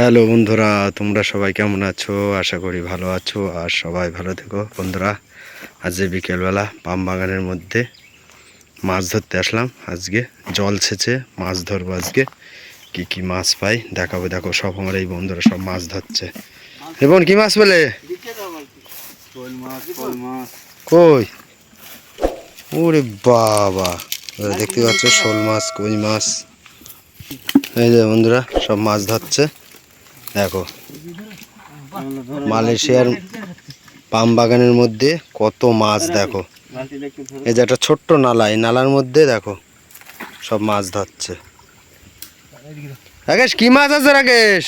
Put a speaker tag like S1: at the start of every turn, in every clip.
S1: Hello বন্ধুরা, তোমরা সবাই কেমন আছো? আশা করি ভালো আছো আর সবাই ভালো থেকো। বন্ধুরা আজকে বিকেলবেলা পাম বাগানের মধ্যে মাছ ধরতে আসলাম। আজকে জল ছেচে মাছ ধরবো আজকে। কি কি মাছ পাই দেখাবো। দেখো, সব আমার এই বন্ধুরা সব মাছ ধরছে। এবং কি মাছ বলে কই? ওরে বাবা। দেখতে পাচ্ছ শোল মাছ, কই মাছ? এই যে বন্ধুরা, সব মাছ ধরছে। দেখো, মালয়েশিয়ার পাম বাগানের মধ্যে কত মাছ, দেখো। এই যে একটা ছোট্ট নালা, এই নালার মধ্যে, দেখো, সব মাছ ধরছে। রাকেশ, কি মাছ আছে রাকেশ?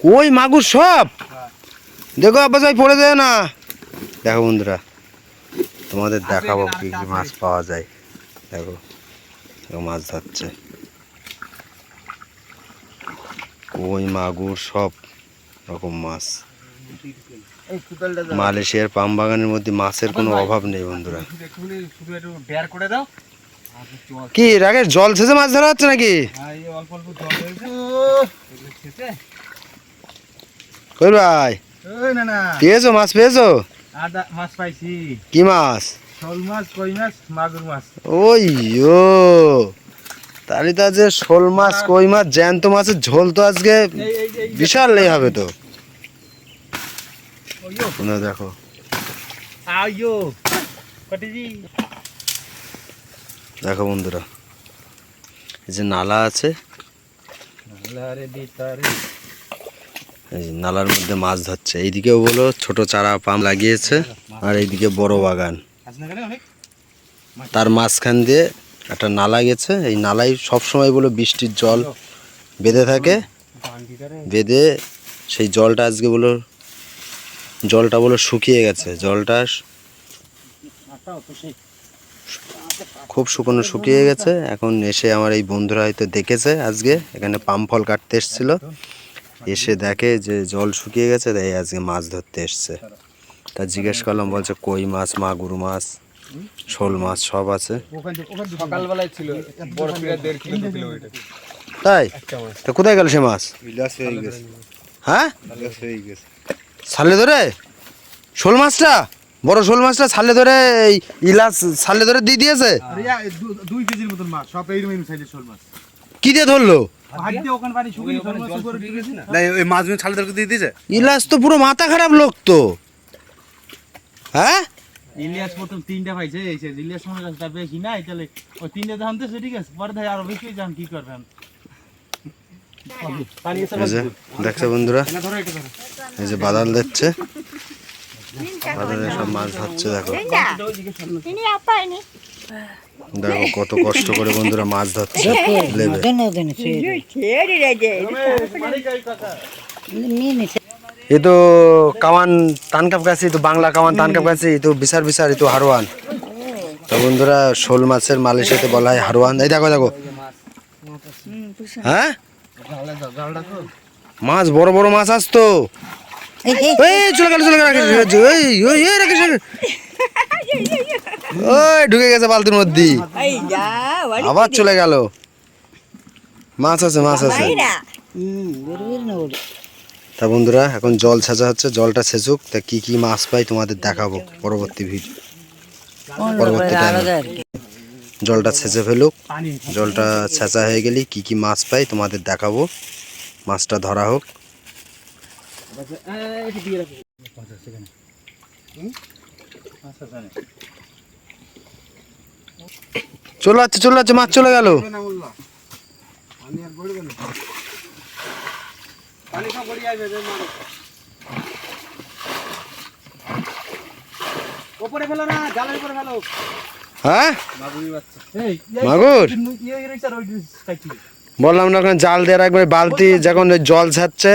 S2: কই মাগুর
S1: সব? দেখো আব্বাস পড়ে যায় না। দেখো, বন্ধুরা, তোমাদের দেখাবো কি কি মাছ পাওয়া যায়। দেখো, মাছ ধরছে। কই মাগুর সব রকম মাছ। মালয়েশিয়ার পাম বাগানের মধ্যে মাছের কোনো অভাব নেই বন্ধুরা। কি রাকেশ জল ছেঁচে মাছ ধরা হচ্ছে নাকি?
S2: খেতে
S1: কই ভাই? পেয়েছ মাছ পেয়েছ?
S2: আদা মাছ পাইছি।
S1: কি মাছ?
S2: শোল মাছ কই মাছ মাগুর মাছ।
S1: ওই তাহলে তো আজকে শোল মাছ কই মাছ জ্যান্ত মাছের ঝোল তো আজকে বিশাল এই হবে তো। দেখো। দেখো বন্ধুরা এই যে নালা আছে এই নালার মধ্যে মাছ ধরছে। এইদিকেও বলো ছোট চারা পাম লাগিয়েছে আর এইদিকে বড় বাগান। তার মাঝখান দিয়ে একটা নালা গেছে। এই নালাই সবসময় বলো বৃষ্টির জল বেঁধে থাকে। বেঁধে সেই জলটা আজকে বলো, জলটা বলো শুকিয়ে গেছে। জলটা খুব শুকনো শুকিয়ে গেছে। এখন এসে আমার এই বন্ধুরা হয়তো দেখেছে আজকে। এখানে পাম ফল কাটতে এসছিল। এসে দেখে যে জল শুকিয়ে গেছে, তাই আজকে মাছ ধরতে এসছে। তা জিজ্ঞেস করলাম, বলছে, কই মাছ? মাগুর মাছ? শোল মাছ সব আছে।
S2: ওখান থেকে ওখান সকালবেলায় ছিল বড় পিড়া দেড় কিলো দু কিলো ওইটা
S1: তাই?
S2: একটা মাছ।
S1: তা কোথায় গেল সে মাছ?
S2: বিলাস হয়ে গেছে।
S1: হ্যাঁ?
S2: হয়ে গেছে।
S1: ছালে ধরে? শোল মাছটা? বড় শোল মাছটা ছালে ধরে এই ইলাচ ছালে ধরে দিয়ে দিয়েছে?
S2: দুই কেজির মতন মাছ সব এইরকম এইরকম সাইজের শোল মাছ।
S1: কি দিয়ে ধরলো? ইলাচ তো পুরো মাথা খারাপ লোক তো। হ্যাঁ?
S2: ইলিয়াস প্রথম তিনটা পাইছে এই যে ইলিয়াস মনে কাছে তার বেশি নাই তাহলে ওই তিনটে ধান তো ঠিক আছে। পরে ধাই আরও বেশি যান কি করবেন? এসে
S1: দেখছ বন্ধুরা? এই যে বাদাল দিচ্ছে। বাদালে সব মাছ ধরছে দেখো? দেখো কত কষ্ট করে বন্ধুরা মাছ ধরছে। লেবে। তো কামান তানকাপ গাছি তো বাংলা কামান তানকাপ গাছি তো বিচার বিচার তো হারওয়ান তো বন্ধুরা শোল মাছের মালয়েশিয়াতে বলা হয় হারওয়ান এই দেখো দেখো। হ্যাঁ? মাছ বড় বড় মাছ আসতো এই চলে গেল চলে গেল রাকেশ, ওই ওই এই রাকেশ। ওই ঢুকে গেছে বালতির মধ্যে। আবার চলে গেল। মাছ আছে মাছ আছে।
S3: Ina.
S1: তা বন্ধুরা এখন জল ছেঁচা হচ্ছে জলটা ছেঁচুক তা কি কি মাছ পাই তোমাদের দেখাবো পরবর্তী ভিডিও। পরবর্তী জলটা ছেঁচে ফেলুক। জলটা ছেঁচা হয়ে গেলে কি কি মাছ পাই তোমাদের দেখাবো। মাছটা ধরা হোক। চলে যাচ্ছে চলে যাচ্ছে মাছ চলে গেল।
S2: পানি সব আসবে যে মাছ ফেলো না জালের উপরে ফেলো।
S1: হ্যাঁ?
S2: মাগুরি
S1: বললাম না ওখানে জাল দিয়ে রাখবে বালতি যখন ওই জল ছাড়ছে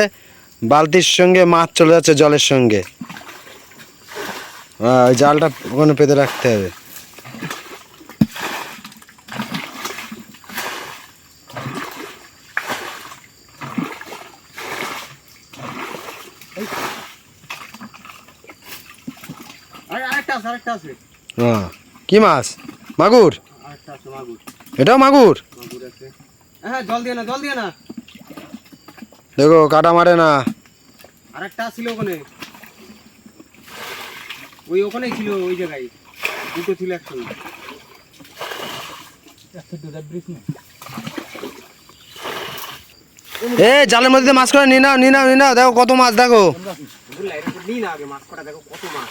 S1: বালতির সঙ্গে মাছ চলে যাচ্ছে জলের সঙ্গে। হ্যাঁ, জালটা ওখানে পেতে রাখতে হবে
S2: আরে আরেকটা আছে আরেকটা আছে
S1: হ্যাঁ। কি মাছ? মাগুর? এটাও মাগুর?
S2: হ্যাঁ জল দিয়ে না জল দিয়ে না।
S1: দেখো কাটা মারে না।
S4: আরেকটা ছিল ওখানে। ওই ওখানেই ছিল ওই জায়গায়। দুটো ছিল একসঙ্গে।
S2: না
S1: এ জালের মধ্যে মাছ করে নিয়ে নাও নিয়ে নাও নিয়ে নাও। দেখো কত মাছ দেখো।
S4: নিই না আগে মাছ কটা দেখো কত মাছ।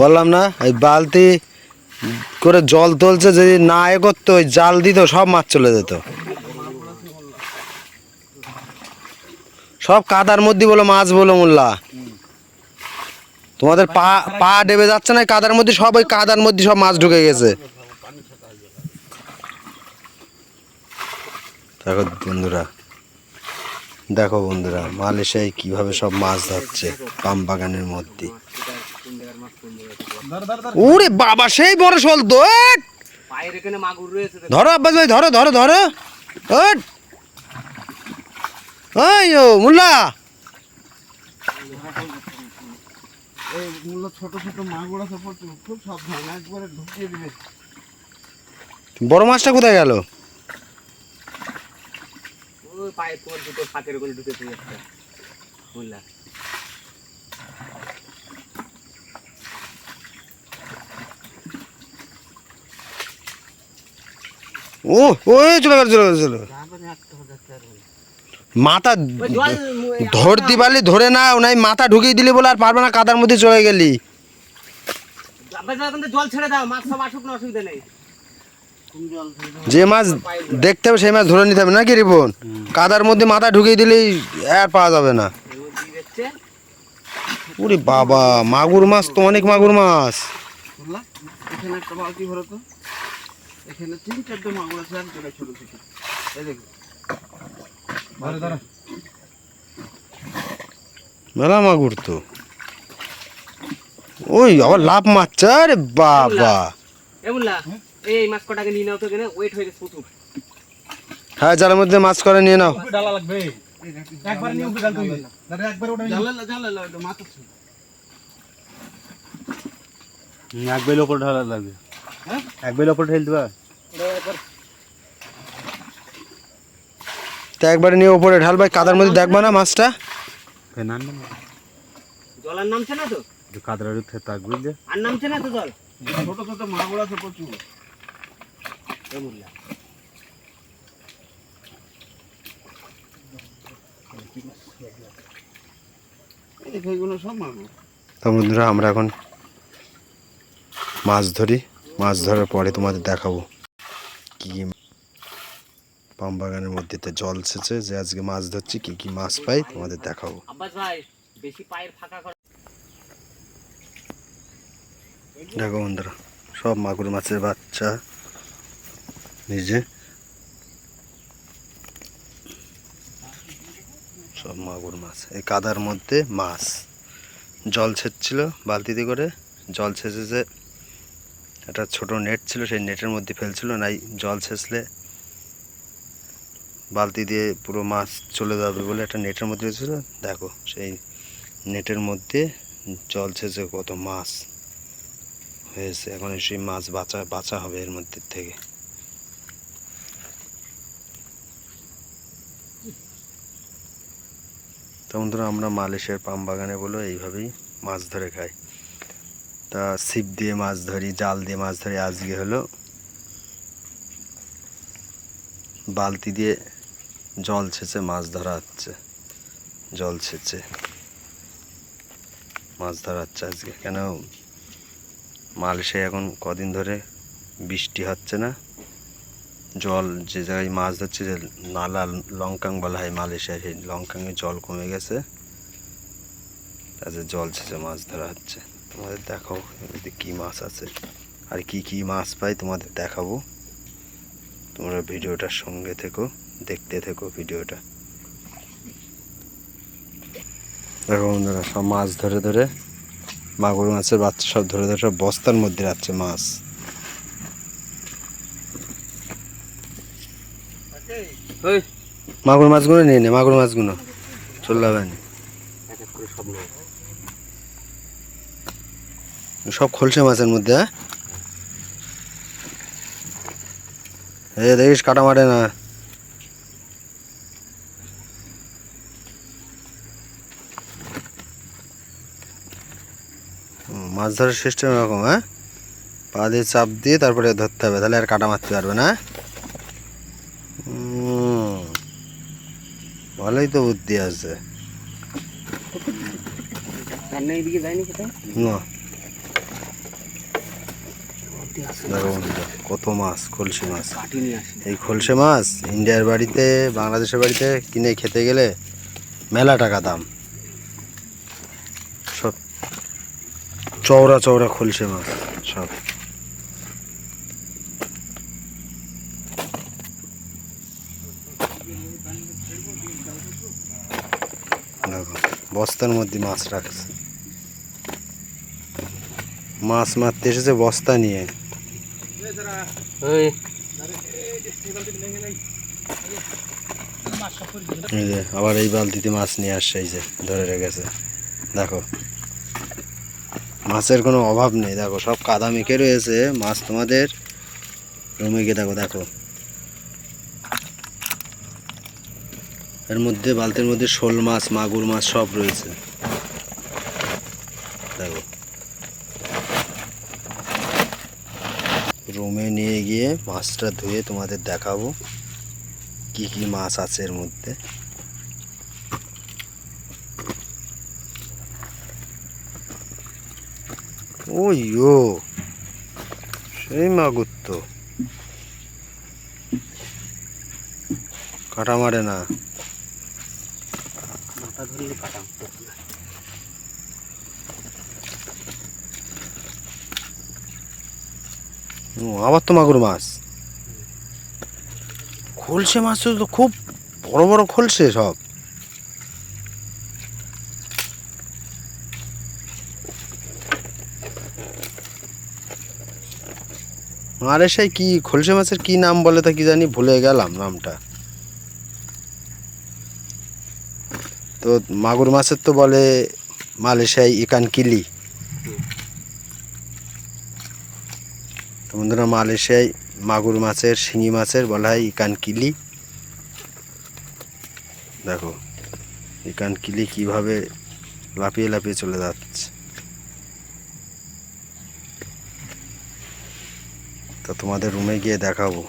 S1: বললাম না, এই বালতি করে জল তুলছে, যদি না এ করতো ওই জাল দিত, সব মাছ চলে যেত। সব কাদার মধ্যে বলো, মাছ বলো মোল্লা। তোমাদের পা পা ডেবে যাচ্ছে না কাদার মধ্যে, সব ওই কাদার মধ্যে সব মাছ ঢুকে গেছে। দেখো বন্ধুরা দেখো বন্ধুরা, মালয়েশিয়ায় কীভাবে সব মাছ ধরছে পাম বাগানের মধ্যে। ওরে বাবা সেই বড় শোল তো। ধরো আব্বাস ভাই ধরো ধরো ধরো। ওই ও মুল্লা।
S5: ছোট ছোট মাগুর আছে খুব সাবধান একবারে ঢুকিয়ে দিবে।
S1: বড় মাছটা কোথায় গেল?
S4: ওই পায়ের তোমার দুটো ফাঁকের ওখানে ঢুকেছে একটা
S1: ও ওই চলে মাথা ধরতে পারলি ধরে না নাই মাথা ঢুকিয়ে দিলি বলে আর পারবে না, কাদার মধ্যে চলে গেলি। যে মাছ দেখতে হবে, সেই মাছ ধরে নিতে হবে নাকি রিপন? কাদার মধ্যে মাথা ঢুকিয়ে দিলেই আর পাওয়া যাবে না। ওরে বাবা, মাগুর মাছ তো অনেক মাগুর মাছ।
S5: এখানে তিন চারটে মাগুর আছে এক জায়গায় ছোট ছোট এই দেখো
S2: ধর ধর।
S1: মেলা মাগুর তো ওই আবার লাভ মারছে আরে বাবা।
S4: এই মাছ কটাকে নিয়ে নাও তো এখানে ওয়েট হয়ে গেছে প্রচুর
S1: হ্যাঁ জালের মধ্যে মাছ করে নিয়ে নাও।
S2: ডালা লাগবে। একবার নিয়ে উপরে ডাল তুই দাদা একবার ওটা নিয়ে-
S5: জালে জালে ওটা মাথা ছিল
S2: এক বেল ওপর ঢালা লাগবে। হ্যাঁ? এক বেল ওপর ঢেল দিবা।
S1: তো একবারে নিয়ে ওপরে ঢাল ভাই কাদার মধ্যে দেখবা না মাছটা?
S2: ফেনান
S4: জল আর নামছে না তো?
S2: কাদরার উঠে তাক বুঝলে?
S4: আর নামছে না তো জল?
S5: ছোট ছোট মাগুর আছে প্রচুর।
S4: এ বুঝলা
S5: এই দেখো এগুলো সব মাগুর।
S1: তো বন্ধুরা আমরা এখন মাছ ধরি। মাছ ধরার পরে তোমাদের দেখাবো কি পাম বাগানের মধ্যে তো জল সেচে যে আজকে মাছ ধরছি, কি কি মাছ পাই তোমাদের দেখাবো। দেখো বন্ধুরা, সব মাগুর মাছের বাচ্চা, নিজে। সব মাগুর মাছ, এই কাদার মধ্যে মাছ। জল ছেঁচছিল বালতিতে করে, জল ছেঁচে যে একটা ছোট নেট ছিল, সেই নেটের মধ্যে ফেলছিল, নাই জল ছেঁচলে বালতি দিয়ে পুরো মাছ চলে যাবে বলে একটা নেটের মধ্যে ছিল দেখো, সেই নেটের মধ্যে জল ছেঁচে কত মাছ হয়েছে। এখন সেই মাছ বাঁচা বাঁচা হবে এর মধ্যে থেকে। তো বন্ধুরা, আমরা মালয়েশিয়ার পাম বাগানে বলো এইভাবেই মাছ ধরে খাই। তা ছিপ দিয়ে মাছ ধরি, জাল দিয়ে মাছ ধরি। আজকে হলো বালতি দিয়ে জল ছেঁচে মাছ ধরা হচ্ছে। জল ছেঁচে মাছ ধরা হচ্ছে আজকে। কেন মালয়েশিয়া এখন কদিন ধরে বৃষ্টি হচ্ছে না? জল যে জায়গায় মাছ ধরছে যে নালা লঙ্কাং বলা হয় মালয়েশিয়ায় সেই লঙ্কাংয়ে জল কমে গেছে। তাতে জল ছেঁচে মাছ ধরা হচ্ছে। তোমাদের দেখাও এমনিতে কী মাছ আছে। আর কি কি মাছ পাই তোমাদের দেখাবো। তোমরা ভিডিওটার সঙ্গে থেকো দেখতে থেকো ভিডিওটা। দেখো বন্ধুরা সব মাছ ধরে ধরে মাগুর মাছের বাচ্চা সব ধরে ধরে সব বস্তার মধ্যে রাখছে মাছ। মাগুর মাছগুলো নিয়ে নে মাগুর মাছগুলো। চলে
S4: সব
S1: খোলসে মাছের মধ্যে হ্যাঁ? দেখিস কাটা মারে না। মাছ ধরার সিস্টেম এরকম হ্যাঁ? পা দিয়ে চাপ দিয়ে তারপরে ধরতে হবে তাহলে আর কাটা মারতে পারবে না। ভালোই তো বুদ্ধি আছে। না। কত মাছ খলসি মাছ। এই খলসে মাছ ইন্ডিয়ার বাড়িতে বাংলাদেশের বাড়িতে কিনে খেতে গেলে মেলা টাকা দাম। সব চওড়া চওড়া খলসে মাছ সব। বস্তার মধ্যে মাছ রাখছে। মাছ মারতে এসেছে বস্তা নিয়ে। যে, আবার এই বালতিতে মাছ নিয়ে আসছে, এই যে, ধরে রেখেছে। দেখো। মাছের কোনো অভাব নেই, দেখো, সব কাদা মেখে রয়েছে, মাছ তোমাদের রুমে গিয়ে দেখো দেখো। এর মধ্যে, বালতির মধ্যে শোল মাছ, মাগুর মাছ সব রয়েছে। দেখো। রুমে নিয়ে গিয়ে মাছটা ধুয়ে তোমাদের দেখাবো কি কি মাছ আছে এর মধ্যে। ওই ও সেই মাগুর তো কাটা মারে না।
S5: কাটা
S1: আবার তো মাগুর মাছ। খলসে মাছ তো খুব বড় বড় খলসে সব। আরে সেই কি খলসে মাছের কি নাম বলে তা কি জানি ভুলে গেলাম নামটা। তো মাগুর মাছের তো বলে মালয়েশিয়ায় ইকান কিলি বন্ধুরা মালয়েশিয়ায় মাগুর মাছের, শিঙি মাছের বলা হয় ইকান কিলি। দেখো, ইকান কিলি কীভাবে লাফিয়ে লাফিয়ে চলে যাচ্ছে। তো তোমাদের রুমে গিয়ে দেখাবো।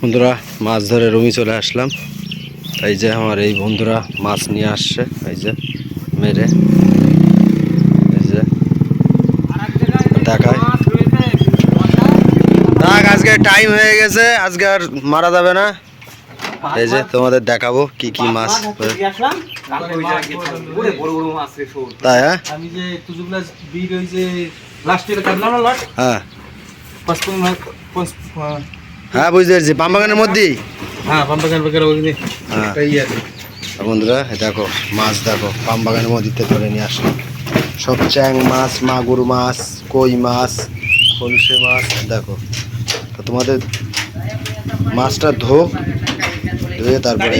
S1: বন্ধুরা, মাছ ধরে রুমে চলে আসলাম। এই যে আমার এই বন্ধুরা মাছ নিয়ে আসছে, এই যে মেরে এই যে দেখায় দেখ আজকে টাইম হয়ে গেছে আজকে আর মারা যাবে না। এই যে তোমাদের দেখাবো কি কি মাছ তাই হ্যাঁ?
S2: আমি যে তুজুগুলা বিট ওই যে লাস্ট ইয়ারে কাটলাম না লট?
S1: হ্যাঁ। হ্যাঁ বুঝতে পেরেছি। বামবাগানের মধ্যেই?
S2: হ্যাঁ বেকার ওই
S1: হ্যাঁ।
S2: এই আছে।
S1: বন্ধুরা দেখো মাছ দেখো পামবাগানের মধ্যে ধরে নিয়ে আসলাম। সব চ্যাং মাছ মাগুর মাছ কই মাছ খলসে মাছ দেখো। তো তোমাদের মাছটা ধোক ধুয়ে তারপরে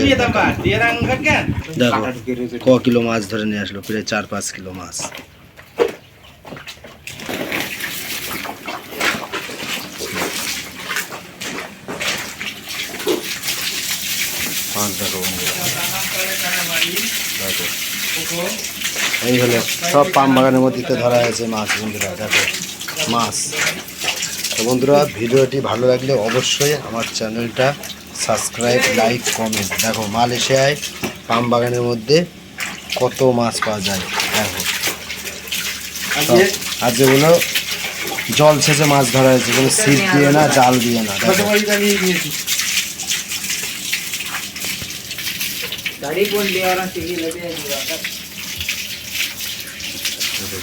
S1: দেখো ক কিলো মাছ ধরে নিয়ে আসলো প্রায় চার পাঁচ কিলো মাছ। মাছ দেখো দেখো। এই হলো সব পাম বাগানের মধ্যে ধরা হয়েছে মাছ, বন্ধুরা, দেখো, মাছ। তো বন্ধুরা, ভিডিওটি ভালো লাগলে অবশ্যই আমার চ্যানেলটা সাবস্ক্রাইব, লাইক, কমেন্ট। দেখো, মালয়েশিয়ায় পাম বাগানের মধ্যে কত মাছ পাওয়া যায়, দেখো। আর যেগুলো জল ছেঁচে মাছ ধরা হয়েছে, কোনো ছিপ দিয়ে না, জাল দিয়ে না, দেখো।
S5: গাড়ি